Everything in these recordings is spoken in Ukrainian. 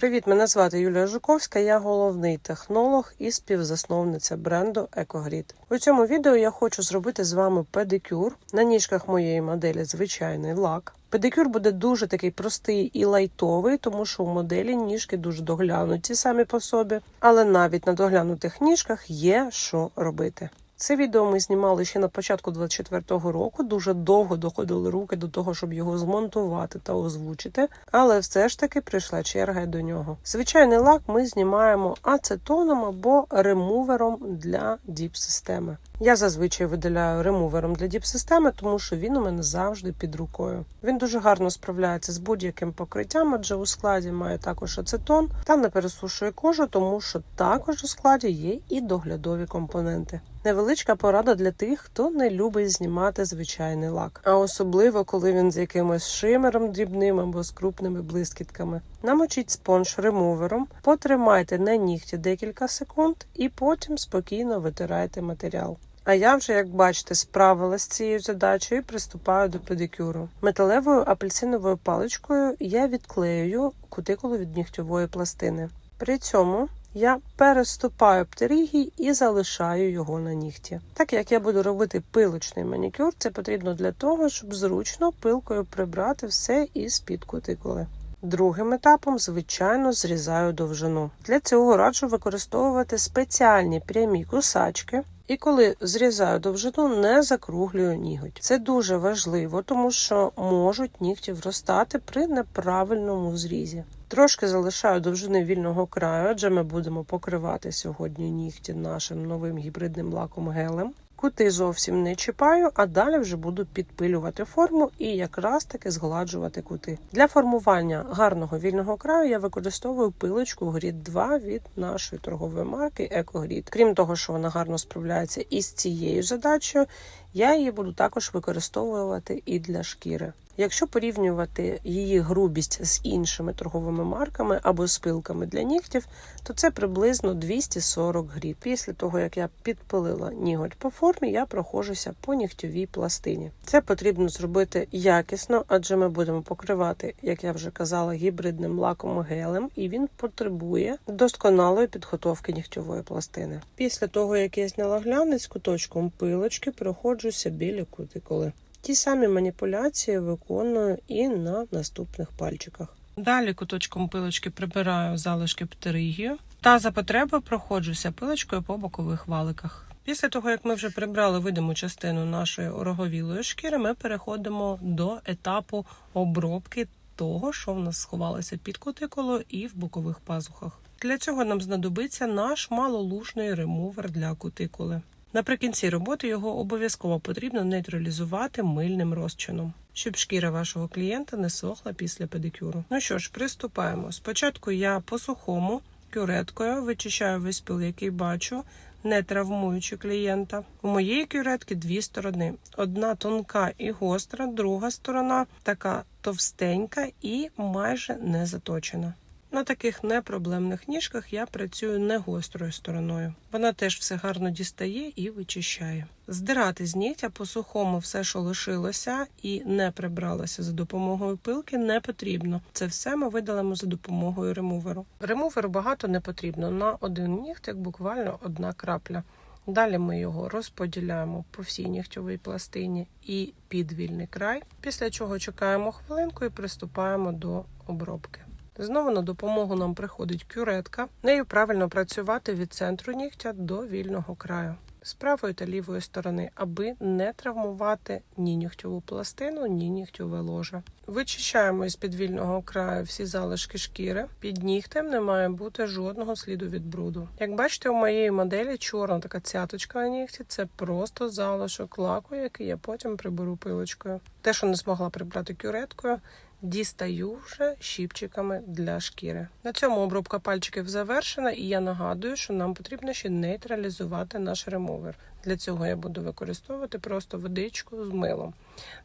Привіт, мене звати Юлія Жуковська. Я головний технолог і співзасновниця бренду EcoGrid. У цьому відео я хочу зробити з вами педикюр на ніжках моєї моделі звичайний лак. Педикюр буде дуже такий простий і лайтовий, тому що у моделі ніжки дуже доглянуті самі по собі, але навіть на доглянутих ніжках є що робити. Це відео ми знімали ще на початку 24-го року. Дуже довго доходили руки до того, щоб його змонтувати та озвучити. Але все ж таки прийшла черга до нього. Звичайний лак ми знімаємо ацетоном або ремувером для діп-системи. Я зазвичай видаляю ремувером для діп-системи, тому що він у мене завжди під рукою. Він дуже гарно справляється з будь-яким покриттям, адже у складі має також ацетон та не пересушує кожу, тому що також у складі є і доглядові компоненти. Невеличка порада для тих, хто не любить знімати звичайний лак, а особливо коли він з якимось шимером дрібним або з крупними блискітками. Намочіть спонж ремувером, потримайте на нігті декілька секунд і потім спокійно витирайте матеріал. А я вже, як бачите, справилася з цією задачею і приступаю до педикюру. Металевою апельсиновою паличкою я відклеюю кутикулу від нігтьової пластини. При цьому я переступаю птерігій і залишаю його на нігті. Так як я буду робити пилочний манікюр, це потрібно для того, щоб зручно пилкою прибрати все із під кутикули. Другим етапом, звичайно, зрізаю довжину. Для цього раджу використовувати спеціальні прямі кусачки. І коли зрізаю довжину, не закруглюю ніготь. Це дуже важливо, тому що можуть нігті вростати при неправильному зрізі. Трошки залишаю довжини вільного краю, адже ми будемо покривати сьогодні нігті нашим новим гібридним лаком гелем. Кути зовсім не чіпаю, а далі вже буду підпилювати форму і якраз таки згладжувати кути. Для формування гарного вільного краю я використовую пилочку Grid 2 від нашої торгової марки EcoGrid. Крім того, що вона гарно справляється із цією задачею, я її буду також використовувати і для шкіри. Якщо порівнювати її грубість з іншими торговими марками або з пилками для нігтів, то це приблизно 240 гріб. Після того, як я підпилила ніготь по формі, я проходжуся по нігтьовій пластині. Це потрібно зробити якісно, адже ми будемо покривати, як я вже казала, гібридним лаком гелем, і він потребує досконалої підготовки нігтьової пластини. Після того, як я зняла глянець куточком пилочки, проходжуся біля кутикули. Ті самі маніпуляції виконую і на наступних пальчиках. Далі куточком пилочки прибираю залишки птеригію та за потреби проходжуся пилочкою по бокових валиках. Після того, як ми вже прибрали видиму частину нашої ороговілої шкіри, ми переходимо до етапу обробки того, що в нас сховалося під кутикулою і в бокових пазухах. Для цього нам знадобиться наш малолушний ремувер для кутикули. Наприкінці роботи його обов'язково потрібно нейтралізувати мильним розчином, щоб шкіра вашого клієнта не сохла після педикюру. Ну що ж, приступаємо. Спочатку я по сухому кюреткою вичищаю весь пил, який бачу, не травмуючи клієнта. У моєї кюретки дві сторони: одна тонка і гостра, друга сторона така товстенька і майже не заточена. На таких непроблемних ніжках я працюю не гострою стороною. Вона теж все гарно дістає і вичищає. Здирати з по сухому все, що лишилося і не прибралося за допомогою пилки, не потрібно. Це все ми видалимо за допомогою ремуверу. Ремуверу багато не потрібно. На один нігтик буквально одна крапля. Далі ми його розподіляємо по всій нігтьовій пластині і під вільний край, після чого чекаємо хвилинку і приступаємо до обробки. Знову на допомогу нам приходить кюретка. Нею правильно працювати від центру нігтя до вільного краю. З правої та лівої сторони, аби не травмувати ні нігтьову пластину, ні нігтьове ложе. Вичищаємо із підвільного краю всі залишки шкіри. Під нігтем не має бути жодного сліду від бруду. Як бачите, у моєї моделі чорна така цяточка на нігті це просто залишок лаку, який я потім приберу пилочкою. Те, що не змогла прибрати кюреткою, дістаю вже щіпчиками для шкіри. На цьому обробка пальчиків завершена, і я нагадую, що нам потрібно ще нейтралізувати наш ремовер. Для цього я буду використовувати просто водичку з милом.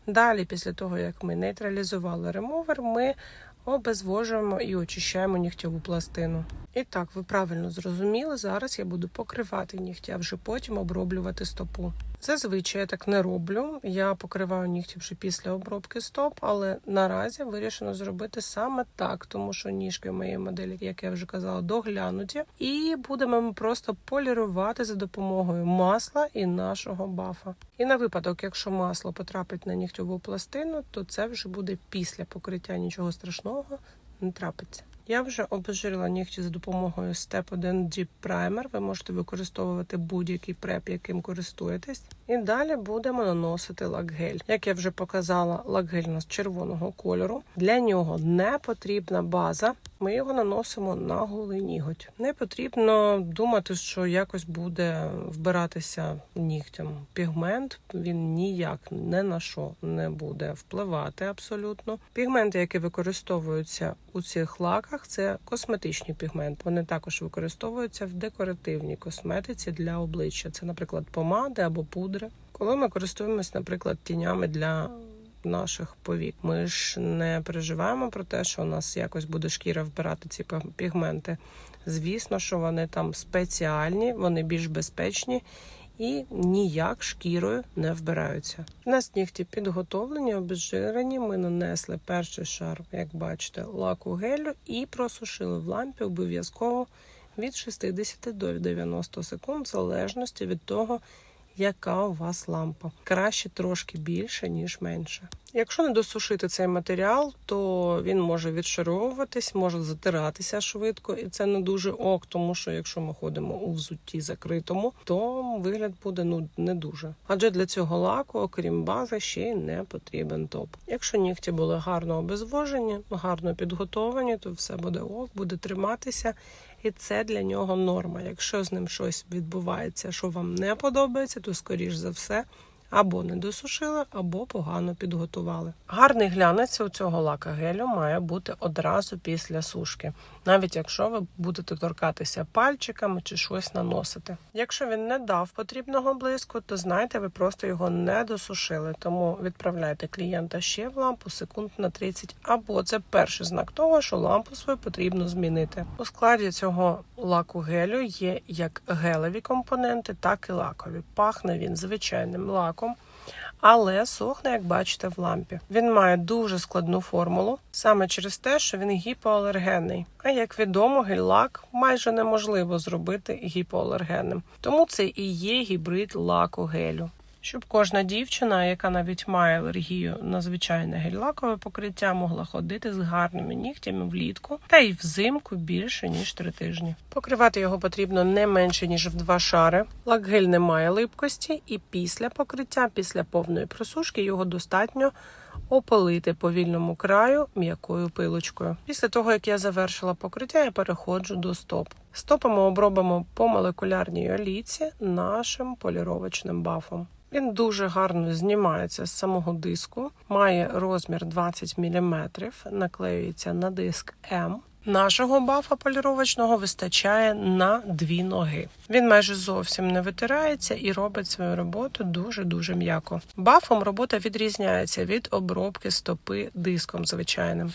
Далі, після того, як ми нейтралізували ремовер, ми обезвожуємо і очищаємо нігтєву пластину. І так, ви правильно зрозуміли, зараз я буду покривати нігті, а вже потім оброблювати стопу. Зазвичай я так не роблю. Я покриваю нігті вже після обробки стоп, але наразі вирішено зробити саме так, тому що ніжки в моєї моделі, як я вже казала, доглянуті, і будемо ми просто полірувати за допомогою масла і нашого бафа. І на випадок, якщо масло потрапить на нігтьову пластину, то це вже буде після покриття нічого страшного не трапиться. Я вже обезжирила нігті за допомогою Step 1 Deep Primer. Ви можете використовувати будь-який преп, яким користуєтесь. І далі будемо наносити лакгель. Як я вже показала, лакгель у нас червоного кольору. Для нього не потрібна база. Ми його наносимо на голий ніготь. Не потрібно думати, що якось буде вбиратися нігтям. Пігмент він ніяк не на що не буде впливати абсолютно. Пігменти, які використовуються у цих лаках, це косметичні пігменти. Вони також використовуються в декоративній косметиці для обличчя. Це, наприклад, помади або пудри. Коли ми користуємось, наприклад, тінями для наших повік. Ми ж не переживаємо про те, що у нас якось буде шкіра вбирати ці пігменти. Звісно, що вони там спеціальні, вони більш безпечні і ніяк шкірою не вбираються. У нас нігті підготовлені, обезжирені. Ми нанесли перший шар, як бачите, лаку гелю і просушили в лампі обов'язково від 60 до 90 секунд, в залежності від того, яка у вас лампа. Краще трошки більше, ніж менше. Якщо не досушити цей матеріал, то він може відшаровуватись, може затиратися швидко, і це не дуже ок, тому що якщо ми ходимо у взутті закритому, то вигляд буде ну не дуже. Адже для цього лаку, окрім бази, ще й не потрібен топ. Якщо нігті були гарно обезвожені, гарно підготовані, то все буде ок, буде триматися. І це для нього норма. Якщо з ним щось відбувається, що вам не подобається, то скоріш за все або не досушили, або погано підготували. Гарний глянець у цього лака гелю має бути одразу після сушки, навіть якщо ви будете торкатися пальчиками чи щось наносити. Якщо він не дав потрібного блиску, то знайте, ви просто його не досушили. Тому відправляйте клієнта ще в лампу секунд на 30, або це перший знак того, що лампу свою потрібно змінити. У складі цього лаку гелю є як гелеві компоненти, так і лакові. Пахне він звичайним лаком. Але сохне, як бачите, в лампі. Він має дуже складну формулу, саме через те, що він гіпоалергенний. А як відомо, гель-лак майже неможливо зробити гіпоалергенним. Тому це і є гібрид лаку гелю щоб кожна дівчина, яка навіть має алергію на звичайне гель-лакове покриття, могла ходити з гарними нігтями влітку та й взимку більше ніж три тижні. Покривати його потрібно не менше ніж в два шари. Лак-гель не має липкості, і після покриття, після повної просушки, його достатньо. Опалити по вільному краю м'якою пилочкою. Після того, як я завершила покриття, я переходжу до стоп. Стопи ми обробимо по молекулярній олійці нашим поліровочним бафом. Він дуже гарно знімається з самого диску, має розмір 20 мм, наклеюється на диск М. Нашого бафа поліровочного вистачає на дві ноги. Він майже зовсім не витирається і робить свою роботу дуже-дуже м'яко. Бафом робота відрізняється від обробки стопи диском звичайним.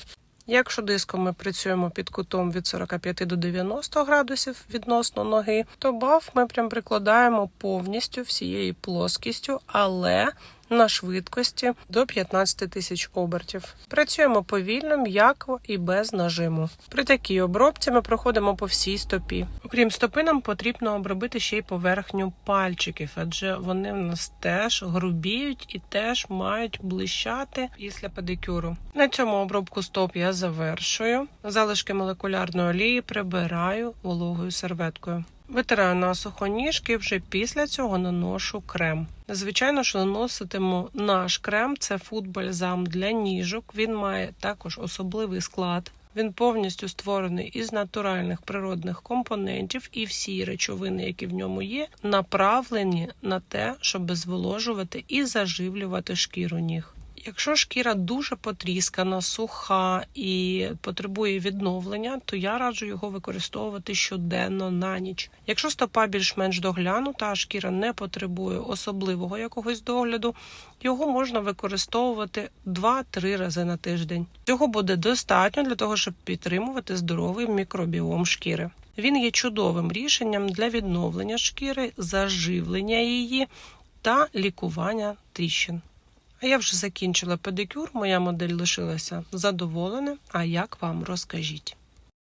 Якщо диском ми працюємо під кутом від 45 до 90 градусів відносно ноги, то баф ми прям прикладаємо повністю всією плоскістю, але на швидкості до 15 тисяч обертів. Працюємо повільно, м'яко і без нажиму. При такій обробці ми проходимо по всій стопі. Окрім стопи, нам потрібно обробити ще й поверхню пальчиків, адже вони в нас теж грубіють і теж мають блищати після педикюру. На цьому обробку стоп я завершую. Залишки молекулярної олії прибираю вологою серветкою. Витираю насухо ніжки, вже після цього наношу крем. Звичайно, що наноситиму наш крем це футбальзам для ніжок. Він має також особливий склад. Він повністю створений із натуральних природних компонентів, і всі речовини, які в ньому є, направлені на те, щоб зволожувати і заживлювати шкіру ніг. Якщо шкіра дуже потріскана, суха і потребує відновлення, то я раджу його використовувати щоденно на ніч. Якщо стопа більш-менш доглянута, а шкіра не потребує особливого якогось догляду, його можна використовувати 2-3 рази на тиждень. Цього буде достатньо для того, щоб підтримувати здоровий мікробіом шкіри. Він є чудовим рішенням для відновлення шкіри, заживлення її та лікування тріщин. А я вже закінчила педикюр, моя модель лишилася задоволена. А як вам розкажіть?